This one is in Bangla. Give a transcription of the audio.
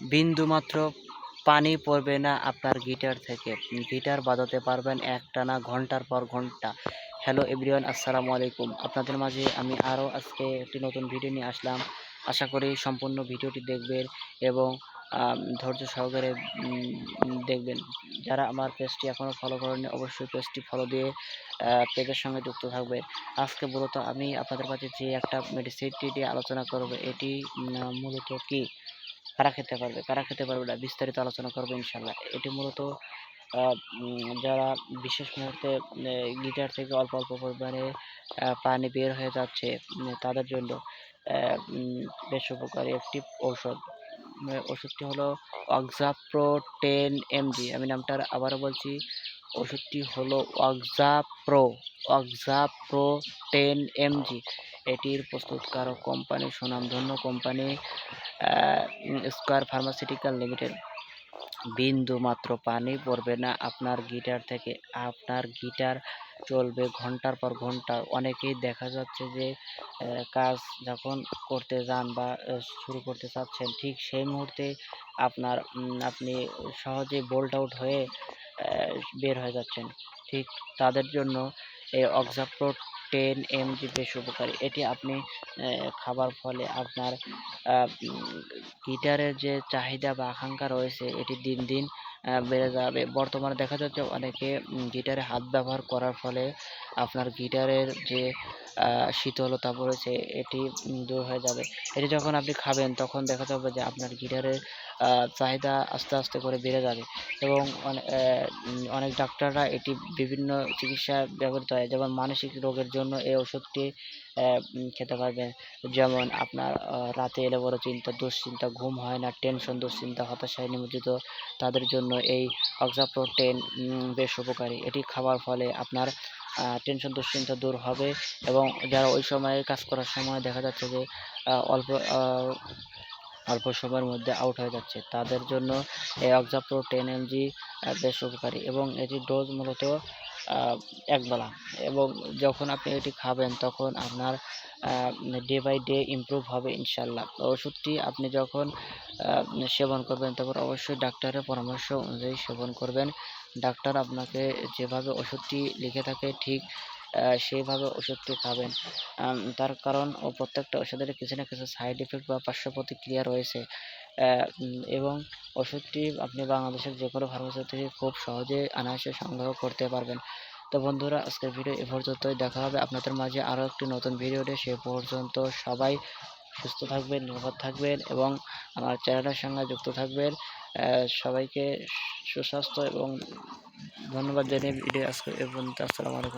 বিন্দুমাত্র পানি পড়বে না আপনার গিটার থেকে। গিটার বাজাতে পারবেন একটানা ঘণ্টার পর ঘণ্টা। হ্যালো এভরিওয়ান আসসালামু আলাইকুম। আপনাদের মাঝে আমি আরও আজকে একটি নতুন ভিডিও নিয়ে আসলাম। আশা করি সম্পূর্ণ ভিডিওটি দেখবেন এবং ধৈর্য সহকারে দেখবেন। যারা আমার পেজটি এখনও ফলো করেনি অবশ্যই পেজটি ফলো দিয়ে পেজের সঙ্গে যুক্ত থাকবে আজকে মূলত আমি আপনাদের কাছে যে একটা মেডিসিনটি নিয়ে আলোচনা করব, এটি মূলত কি? কারা খেতে পারবে, কারা খেতে পারবে না, বিস্তারিত আলোচনা করব ইনশাল্লাহ। এটি মূলত যারা বিশেষ মুহূর্তে গিটার থেকে অল্প অল্প পরিমাণে পানি বের হয়ে যাচ্ছে তাদের জন্য বেশ উপকারী একটি ঔষধ। ওষুধটি হলো অক্সাপ্রো টেন এমজি আমি নামটা আবারও বলছি ওষুধটি হলো অক্সাপ্রো অক্সাপ্রো টেন এমজি। এটির প্রস্তুতকারক কোম্পানি, সুনামধন্য কোম্পানি স্কোয়ার ফার্মাসিউটিক্যাল লিমিটেড। বিন্দু মাত্র পানি পড়বে না। আপনার গিটার থেকে, আপনার গিটার চলবে ঘণ্টার পর ঘণ্টা। অনেকেই দেখা যাচ্ছে যে কাজ যখন করতে যান বা শুরু করতে চাচ্ছেন, ঠিক সেই মুহূর্তে আপনার আপনি সহজে বোল্ট আউট হয়ে বের হয়ে যাচ্ছেন। ঠিক তাদের জন্য এই অক্সাপ্রো টেন এমজি বেশ উপকারী। এটি আপনি খাবার ফলে আপনার গিটারের যে চাহিদা বা আকাঙ্ক্ষা রয়েছে, এটি দিন দিন বেড়ে যাবে। বর্তমানে দেখা যাচ্ছে অনেকে গিটারে হাত ব্যবহার করার ফলে আপনার গিটারের যে শীতলতা পড়েছে, এটি দূর হয়ে যাবে। এটি যখন আপনি খাবেন, তখন দেখা যাবে যে আপনার গিটারের চাহিদা আস্তে আস্তে করে বেড়ে যাবে। এবং অনেক ডাক্তাররা এটি বিভিন্ন চিকিৎসা ব্যবহৃত হয়। যেমন মানসিক রোগের জন্য এই ওষুধটি খেতে পারবেন। যেমন আপনার রাতে এলে বড় চিন্তা, দুশ্চিন্তা, ঘুম হয় না, টেনশন, দুশ্চিন্তা, হতাশায় নিমজ্জিত। তাদের জন্য এই অক্সাপ্রো টেন বেশ উপকারী। এটি খাওয়ার ফলে আপনার টেনশন, দুশ্চিন্তা দূর হবে। এবং যারা ওই সময়ে কাজ করার সময় দেখা যাচ্ছে যে অল্প অল্প সময়ের মধ্যে আউট হয়ে যাচ্ছে। তাদের জন্য এই অক্সাপ্রো টেন এমজি বেশ উপকারী এবং এটির ডোজ মূলত একবেলা। এবং যখন আপনি এটি খাবেন, তখন আপনার ডে বাই ডে ইমপ্রুভ হবে ইনশাল্লাহ ওষুধটি আপনি যখন সেবন করবেন, তখন অবশ্যই ডাক্তারের পরামর্শ অনুযায়ী সেবন করবেন। ডাক্তার আপনাকে যেভাবে ওষুধটি লিখে থাকে, ঠিক সেইভাবে ওষুধটি খাবেন। তার কারণ ও প্রত্যেকটা ওষুধের কিছু না কিছু সাইড এফেক্ট বা পার্শ্ব প্রতিক্রিয়া রয়েছে। এবং ওষুধটি আপনি বাংলাদেশের যে কোনো ফার্মেসি থেকে খুব সহজে অনায়াসে সংগ্রহ করতে পারবেন। তো বন্ধুরা, আজকের ভিডিও এ পর্যন্তই। দেখা হবে আপনাদের মাঝে আরও একটি নতুন ভিডিওতে সে পর্যন্ত সবাই সুস্থ থাকবেন, নিরাপদ থাকবেন এবং আমার চ্যানেলের সঙ্গে যুক্ত থাকবেন। সবাইকে সুস্বাস্থ্য এবং ধন্যবাদ জানিয়ে ভিডিও আজকে এ পর্যন্ত। আসসালামু আলাইকুম।